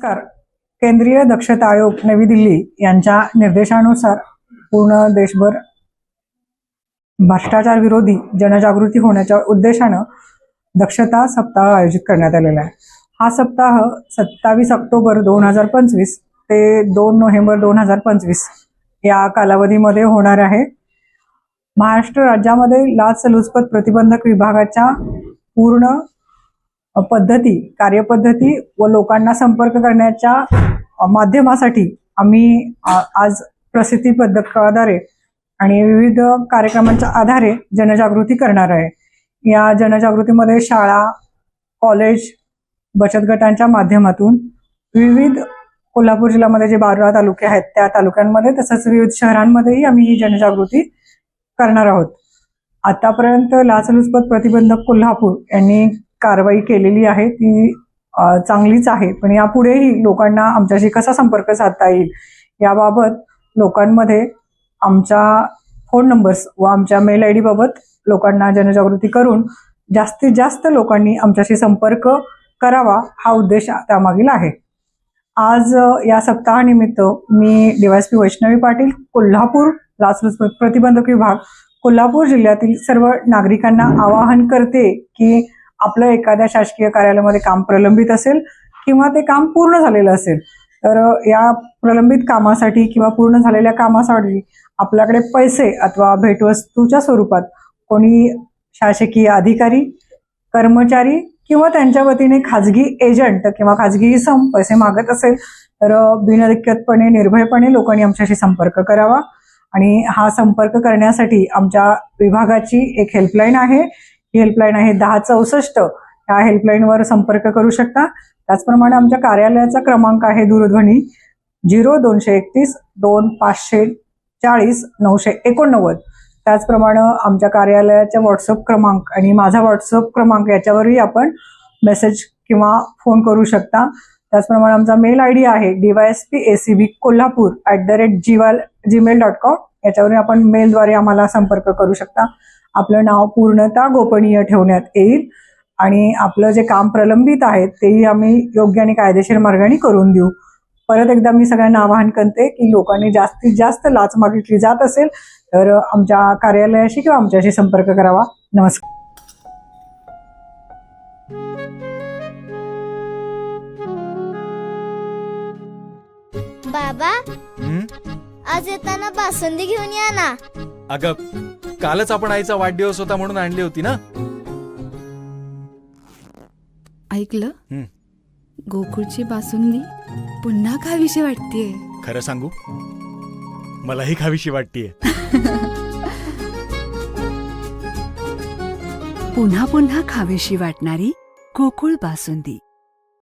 नमस्कार. केंद्रीय दक्षता आयोग नवी दिल्ली यांच्या निर्देशानुसार पूर्ण देशभर भ्रष्टाचार विरोधी जनजागृती होण्याच्या उद्देशानं दक्षता सप्ताह आयोजित करण्यात आलेला आहे. हा सप्ताह सत्तावीस ऑक्टोबर दोन हजार पंचवीस ते दोन नोव्हेंबर दोन हजार पंचवीस या कालावधीमध्ये होणार आहे. महाराष्ट्र राज्यामध्ये लाचलुचपत प्रतिबंधक विभागाच्या पूर्ण पद्धती कार्यपद्धती व लोकांना संपर्क करण्याच्या माध्यमासाठी आम्ही आज प्रसिद्धी पद्धकाद्वारे आणि विविध कार्यक्रमांच्या आधारे जनजागृती करणार आहे. या जनजागृतीमध्ये शाळा कॉलेज बचत गटांच्या माध्यमातून विविध कोल्हापूर जिल्ह्यामध्ये जे बारा तालुके आहेत त्या तालुक्यांमध्ये तसंच विविध शहरांमध्येही आम्ही ही जनजागृती करणार आहोत. आतापर्यंत लाचलुचपत प्रतिबंधक कोल्हापूर यांनी कारवाई केलेली आहे ती चांगलीच आहे. पण यापुढेही लोकांना आमच्याशी कसा संपर्क साधता येईल याबाबत लोकांमध्ये आमच्या फोन नंबर्स व आमच्या मेल आय बाबत लोकांना जनजागृती करून जास्तीत जास्त लोकांनी आमच्याशी संपर्क करावा हा उद्देश त्यामागील आहे. आज या सप्ताहानिमित्त मी डीवायसपी वैष्णवी पाटील कोल्हापूर लाचलुचपत प्रतिबंधक विभाग कोल्हापूर जिल्ह्यातील सर्व नागरिकांना आवाहन करते की आपलं एखाद्या शासकीय कार्यालयामध्ये काम प्रलंबित असेल किंवा ते काम पूर्ण झालेलं असेल तर या प्रलंबित कामासाठी किंवा पूर्ण झालेल्या कामासाठी आपल्याकडे पैसे अथवा भेटवस्तूच्या स्वरूपात कोणी शासकीय अधिकारी कर्मचारी किंवा त्यांच्या वतीने खाजगी एजंट किंवा खाजगी सम पैसे मागत असेल तर बिनदिक्कतपणे निर्भयपणे लोकांनी आमच्याशी संपर्क करावा. आणि हा संपर्क करण्यासाठी आमच्या विभागाची एक हेल्पलाईन आहे ही हेल्पलाईन आहे दहा चौसष्ट. ह्या हेल्पलाईनवर संपर्क करू शकता. त्याचप्रमाणे आमच्या कार्यालयाचा क्रमांक आहे दूरध्वनी झिरो दोनशे एकतीस दोन पाचशे चाळीस नऊशे एकोणनव्वद. त्याचप्रमाणे आमच्या कार्यालयाचा व्हॉट्सअप क्रमांक आणि माझा व्हॉट्सअप क्रमांक याच्यावरही आपण मेसेज किंवा फोन करू शकता. त्याचप्रमाणे आमचा मेल आय डी आहे DYSP A C B Kolhapur at the rate जीवाल Gmail dot com याच्यावरून आपण मेलद्वारे आम्हाला संपर्क करू शकता. आपलं नाव पूर्णतः गोपनीय ठेवण्यात येईल आणि आपलं जे काम प्रलंबित आहे तेही आम्ही योग्य आणि कायदेशीर मार्गाने करून देऊ. परत एकदा मी सगळ्यांना आवाहन करते की लोकांनी जास्तीत जास्त लाच मागितली जात असेल तर आमच्या कार्यालयाशी किंवा आमच्याशी संपर्क करावा. नमस्कार. बाबा हं? आज येताना बासुंदी घेऊन या ना. अगं कालच आपण आईचा वाढदिवस होता म्हणून आणली होती ना? ऐकलं. गोकुळची बासुंदी पुन्हा खावीशी वाटतेय. खरं सांगू? मलाही खावीशी वाटतीये. पुन्हा पुन्हा खावीशी वाटणारी गोकुळ बासुंदी.